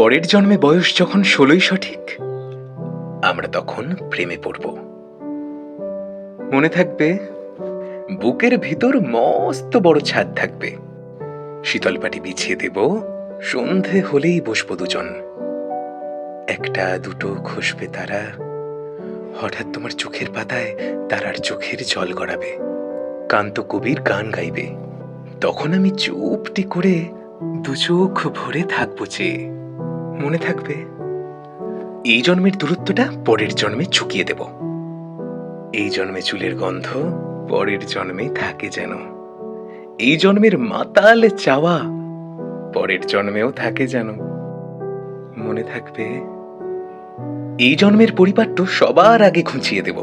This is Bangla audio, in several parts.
পরের জন্মে বয়স যখন ষোলোই সঠিক, আমরা তখন প্রেমে পড়ব। মনে থাকবে, বুকের ভিতর মস্ত বড় ছাদ থাকবে। শীতল পাটি বিছিয়ে দেব, সন্ধে হলেই বসবো দুজন। একটা, দুটো খসবে তারা, হঠাৎ তোমার চোখের পাতায় তারার চোখের জল গড়াবে। কান্ত কবির গান গাইবে। তখন আমি চুপটি করে দু চোখ ভরে থাকব চেয়ে মনে থাকবে, এই জন্মের দূরত্বটা পরের জন্মে চুকিয়ে দেব। এই জন্মে চুলের গন্ধ পরের জন্মে থাকে যেন। এই জন্মের মাতাল চাওয়া পরের জন্মেও থাকে যেন। মনে থাকবে, এই জন্মের পরিপাট্য সবার আগে খুঁচিয়ে দেব।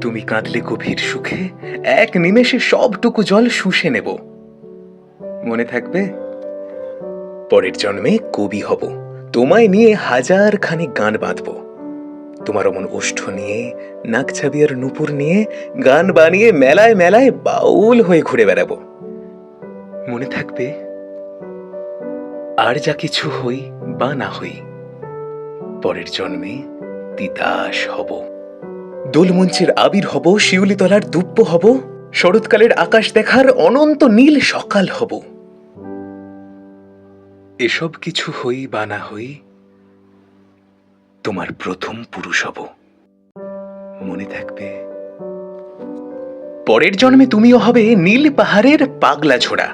তুমি কাঁদলে গভীর সুখে, এক নিমেষে সবটুকু জল শুষে নেব। মনে থাকবে, পরের জন্মে কবি হব। তোমায় নিয়ে হাজার খানি গান বাঁধব। তোমার অমন ওষ্ঠ নিয়ে, নাক ছাবিয়ার নুপুর নিয়ে, গান বানিয়ে মেলায় মেলায় বাউল হয়ে ঘুরে বেড়াবো। মনে থাকবে, আর যা কিছু হই বা না হই, পরের জন্মে তিতাস হব। দোলমঞ্চের আবির হব, শিউলিতলার দুব্য হব, শরৎকালের আকাশ দেখার অনন্ত নীল সকাল হব। এসব কিছু হই বা না হই, তোমার প্রথম পুরুষ হব। মনে থাকবে, পরের জন্মে তুমিও হবে নীল পাহাড়ের পাগলা ছোড়া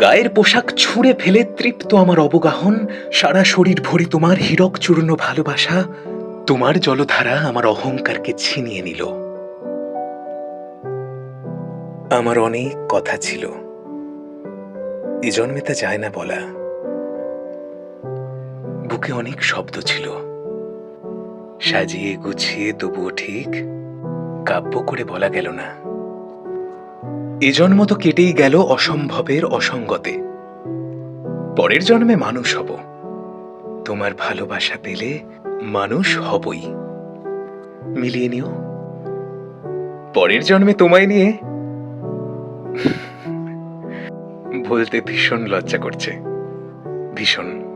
গায়ের পোশাক ছুঁড়ে ফেলে তৃপ্ত আমার অবগাহন, সারা শরীর ভরে তোমার হীরক চূর্ণ ভালোবাসা, তোমার জলধারা আমার অহংকারকে ছিনিয়ে নিল। আমার অনেক কথা ছিল। এ জন্মে তা যায় না বলা। বুকে অনেক শব্দ ছিল। সাজিয়ে গুছিয়ে তবুও ঠিক কাব্য করে বলা গেল না। এ জন্ম তো কেটেই গেল অসম্ভবের অসঙ্গতে। পরের জন্মে মানুষ হব। তোমার ভালোবাসা পেলে মানুষ হবই। মিলিয়ে নিও। পরের জন্মে তোমায় নিয়ে বলতে ভীষণ লজ্জা করছে। ভীষণ।